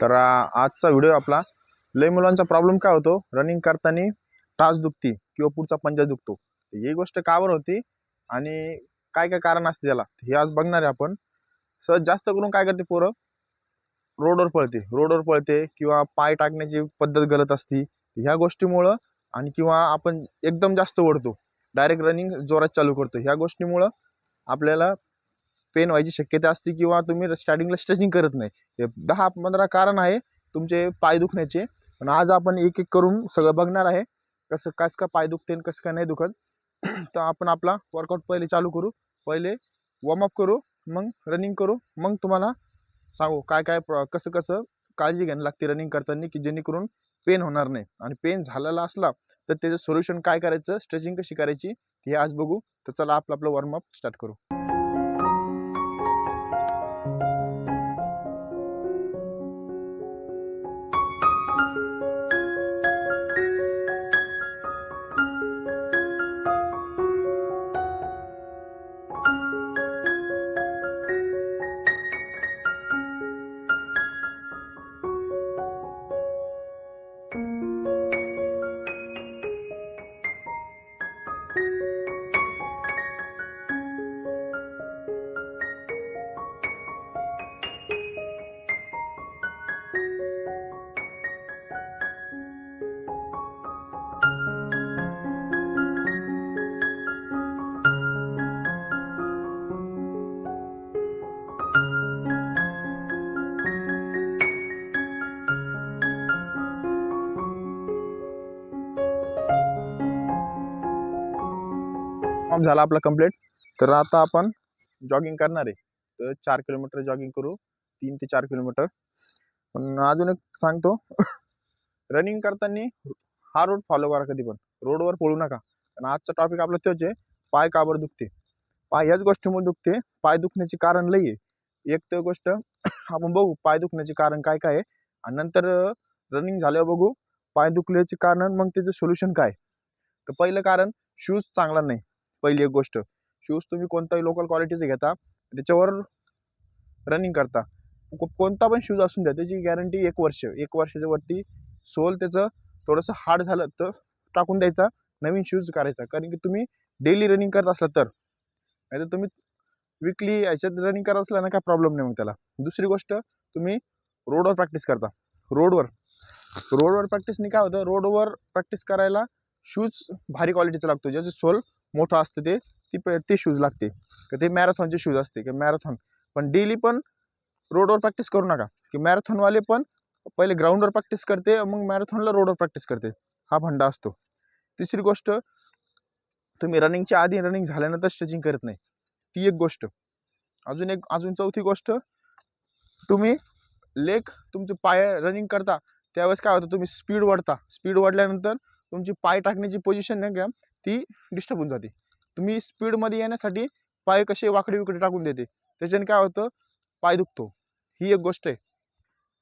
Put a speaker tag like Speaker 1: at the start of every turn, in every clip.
Speaker 1: तर आजचा व्हिडिओ आपला. लय मुलांचा प्रॉब्लेम काय होतो? रनिंग करताना टाच दुखती किंवा पुढचा पंजा दुखतो. ही गोष्ट कावर होती आणि काय काय कारण असते त्याला हे आज बघणार आहे आपण. सहज जास्त करून काय करते पोरं? रोडवर पळते. रोडवर पळते किंवा पाय टाकण्याची पद्धत गलत असती. ह्या गोष्टीमुळं आणि किंवा आपण एकदम जास्त ओढतो. डायरेक्ट रनिंग जोरात चालू करतो. ह्या गोष्टीमुळं आपल्याला पेन व्हायची शक्यता असते किंवा तुम्ही स्टार्टिंगला स्ट्रेचिंग करत नाही. हे दहा पंधरा कारण आहे तुमचे पाय दुखण्याचे. पण आज आपण एक एक करून सगळं बघणार आहे. कसं कसं का पाय दुखते आणि कसं काय नाही दुखत. तर आपण आपला वर्कआउट पहिले चालू करू. पहिले वॉर्मअप करू मग रनिंग करू. मग तुम्हाला सांगू काय काय प्र कसं कसं काळजी घ्यायला लागते रनिंग करताना की जेणेकरून पेन होणार नाही. आणि पेन झालेला असला तर त्याचं सोल्युशन काय करायचं? स्ट्रेचिंग कशी करायची? हे आज बघू. तर चला आपलं आपलं वॉर्मअप स्टार्ट करू. वॉर्मअप झाला आपला कंप्लीट तर आता आपण जॉगिंग करणार आहे. तर चार किलोमीटर जॉगिंग करू. तीन ते चार किलोमीटर पण अजून एक सांगतो. रनिंग करताना हा रोड फॉलो करा कधी पण. रोडवर पळू नका. कारण आजचा टॉपिक आपला तोच आहे. पाय काबर दुखते? पाय ह्याच गोष्टीमुळे दुखते. पाय दुखण्याचे कारण लई आहे. एक तर गोष्ट आपण बघू पाय दुखण्याचे कारण काय काय आहे? आणि नंतर रनिंग झाल्यावर बघू पाय दुखल्याचे कारण मग त्याचं सोल्युशन काय? तर पहिलं कारण शूज चांगला नाही. पहिली एक गोष्ट. शूज तुम्ही कोणताही लोकल क्वालिटीचे घेता त्याच्यावर रनिंग करता. को- कोणता पण शूज असून द्या त्याची गॅरंटी एक वर्ष. एक वर्षाच्या वरती सोल त्याचं थोडंसं हार्ड झालं तर टाकून द्यायचा नवीन शूज करायचा कारण की तुम्ही डेली रनिंग करत असला तर. नाही तर तुम्ही विकली याच्यात रनिंग करत असला ना काय प्रॉब्लेम नाही मग त्याला. दुसरी गोष्ट तुम्ही रोडवर प्रॅक्टिस करता. रोडवर रोडवर प्रॅक्टिसने काय होतं? रोडवर प्रॅक्टिस करायला शूज भारी क्वालिटीचा लागतो. ज्याचे सोल मोठं असतं ते ती प- ते शूज लागते. का ते मॅरेथॉनचे शूज असते की मॅरेथॉन पण डेली पण रोडवर प्रॅक्टिस करू नका. की मॅरेथॉनवाले पण पहिले ग्राउंडवर प्रॅक्टिस करते मग मॅरेथॉनला रोडवर प्रॅक्टिस करते. हा फंडा असतो. तिसरी गोष्ट तुम्ही रनिंगच्या आधी रनिंग झाल्यानंतर स्ट्रेचिंग करत नाही. ती एक गोष्ट. अजून एक अजून चौथी गोष्ट तुम्ही लेग तुमचे पाय रनिंग करता त्यावेळेस काय होतं तुम्ही स्पीड वाढता. स्पीड वाढल्यानंतर तुमची पाय टाकण्याची पोझिशन नाही का ती डिस्टर्ब होऊन जाते. तुम्ही स्पीडमध्ये येण्यासाठी पाय कसे वाकडे विकडे टाकून देते. त्याच्याने काय होतं? पाय दुखतो. ही एक गोष्ट आहे.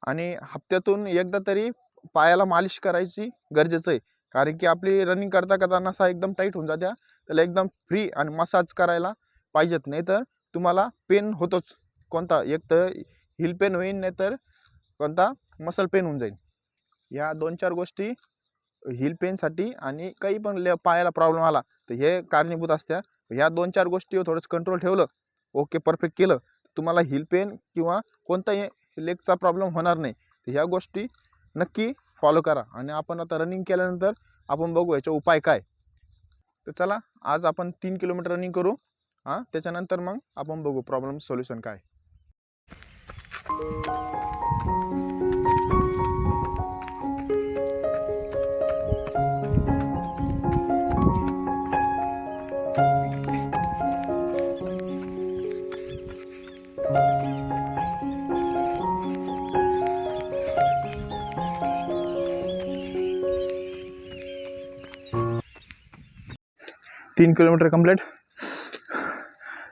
Speaker 1: आणि हप्त्यातून एकदा तरी पायाला मालिश करायची गरजेचं आहे. कारण की आपली रनिंग करता करता नसा एकदम टाईट होऊन जात्या. त्याला एकदम फ्री आणि मसाज करायला पाहिजेत. नाही तर तुम्हाला पेन होतोच. कोणता? एक तर हिल पेन होईल नाही तर कोणता? मसल पेन होऊन जाईल या दोन चार गोष्टी हिल पेनसाठी आणि काही पण ले पायाला प्रॉब्लेम आला तर हे कारणीभूत असत्या. ह्या दोन चार गोष्टीवर थोडंसं कंट्रोल ठेवलं ओके परफेक्ट केलं तुम्हाला हिल पेन किंवा कोणताही लेगचा प्रॉब्लेम होणार नाही. तर ह्या गोष्टी नक्की फॉलो करा आणि आपण आता रनिंग केल्यानंतर आपण बघू याचा उपाय काय. तर चला आज आपण तीन किलोमीटर रनिंग करू हां त्याच्यानंतर मग आपण बघू प्रॉब्लेम सोल्युशन काय. तीन किलोमीटर कंप्लीट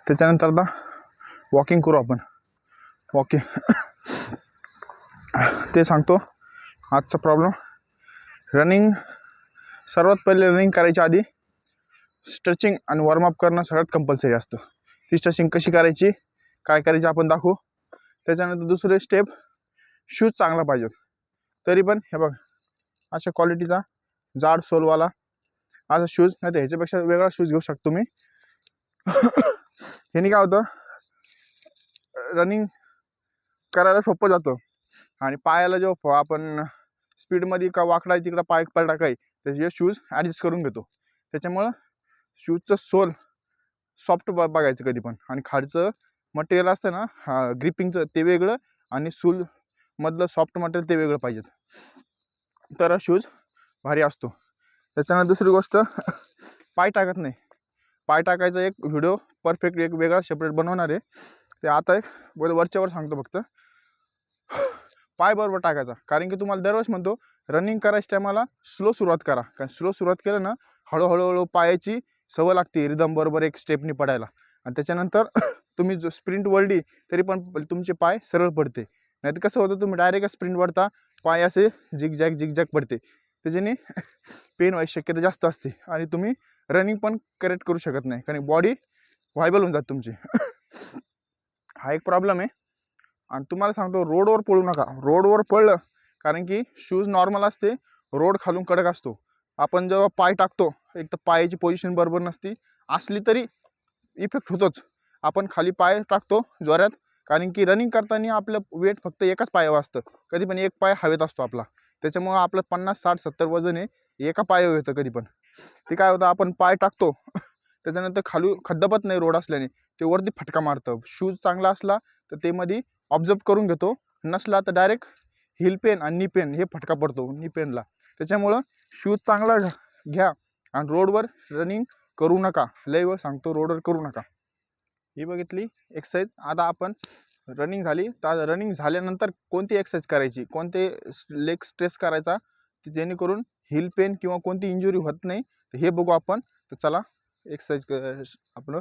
Speaker 1: त्याच्यानंतर आता वॉकिंग करू आपण. वॉकिंग ते सांगतो. आजचा प्रॉब्लेम रनिंग सर्वात पहिले रनिंग करायच्या आधी स्ट्रेचिंग आणि वॉर्मअप करणं सगळ्यात कंपल्सरी असतं. ती स्ट्रेचिंग कशी करायची? काय करायची आपण दाखवू. त्याच्यानंतर दुसरे स्टेप शूज चांगला पाहिजेत. तरी पण हे बघ. अशा क्वालिटीचा जाड सोलवाला असा शूज नाही तर ह्याच्यापेक्षा वेगळा शूज घेऊ शकतो मी. ह्याने काय होतं? रनिंग करायला सोपं जातं. आणि पायाला जो आपण स्पीडमध्ये का वाकडा तिकडं पाय पलटा काही त्याचे शूज ॲडजस्ट करून घेतो. त्याच्यामुळं शूजचं सोल सॉफ्ट ब बघायचं कधी पण. आणि खालचं मटेरियल असतं ना हा ग्रिपिंगचं ते वेगळं आणि सूल मधलं सॉफ्ट मटेरियल ते वेगळं पाहिजेत. तर शूज भारी असतो. त्याच्यानंतर दुसरी गोष्ट पाय टाकत नाही. पाय टाकायचा एक व्हिडिओ परफेक्ट एक वेगळा सेपरेट बनवणार आहे. ते आता एक वर वरच्यावर सांगतो फक्त. पाय बरोबर टाकायचा. कारण की तुम्हाला दरवेळेस म्हणतो रनिंग करायच्या टायमाला स्लो सुरुवात करा. कारण स्लो सुरुवात केलं ना हळूहळूहळू पायाची सवय लागते रिदम बरोबर एक स्टेपनी पडायला आणि त्याच्यानंतर तुम्ही जो स्प्रिंट वळली तरी पण तुमचे पाय सरळ पडते. नाही तर कसं होतं तुम्ही डायरेक्ट स्प्रिंट वळता पाय असे झिगझॅग झिगझॅग पडते. त्याच्याने पेन व्हायची शक्यता जास्त असते. आणि तुम्ही रनिंग पण करेक्ट करू शकत नाही. कारण बॉडी व्हायबल होऊन जाते तुमची. हा एक प्रॉब्लेम आहे. आणि तुम्हाला सांगतो रोडवर पळू नका. रोडवर पळलं कारण की शूज नॉर्मल असते रोड खालून कडक असतो. आपण जेव्हा पाय टाकतो एक तर पायाची पोझिशन बरोबर नसती. असली तरी इफेक्ट होतोच. आपण खाली पाय टाकतो जोऱ्यात कारण की रनिंग करताना आपलं वेट फक्त एकाच पायावर असतं. कधी पण एक पाय हवेत असतो आपला. त्याच्यामुळं आपलं पन्नास साठ सत्तर वजन आहे एका पायावर येतं कधी पण. ते काय होतं आपण पाय टाकतो त्याच्यानंतर खालू खड्डपत नाही रोड असल्याने ते वरती फटका मारतं. शूज चांगला असला तर ते मध्ये ऑब्झर्व करून घेतो. नसला तर डायरेक्ट हिल पेन आणि नी पेन हे फटका पडतो नी पेनला त्याच्यामुळं शूज चांगला घ्या आणि रोडवर रनिंग करू नका. लय वेळ सांगतो रोडवर करू नका. ही बघितली एक्सरसाइज आता आपण रनिंग झाली. तर रनिंग झाल्यानंतर कोणती एक्सरसाइज करायची? कोणते लेग स्ट्रेस करायचा? जेणेकरून हिल पेन किंवा कोणती इंजुरी होत नाही? तर हे बघू आपण. तर चला एक्सरसाइज आपलं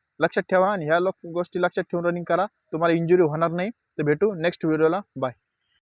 Speaker 1: लक्षात ठेवा आणि ह्या लोक गोष्टी लक्षात ठेवून रनिंग करा. तुम्हाला इंजुरी होणार नाही. तर भेटू नेक्स्ट व्हिडिओला बाय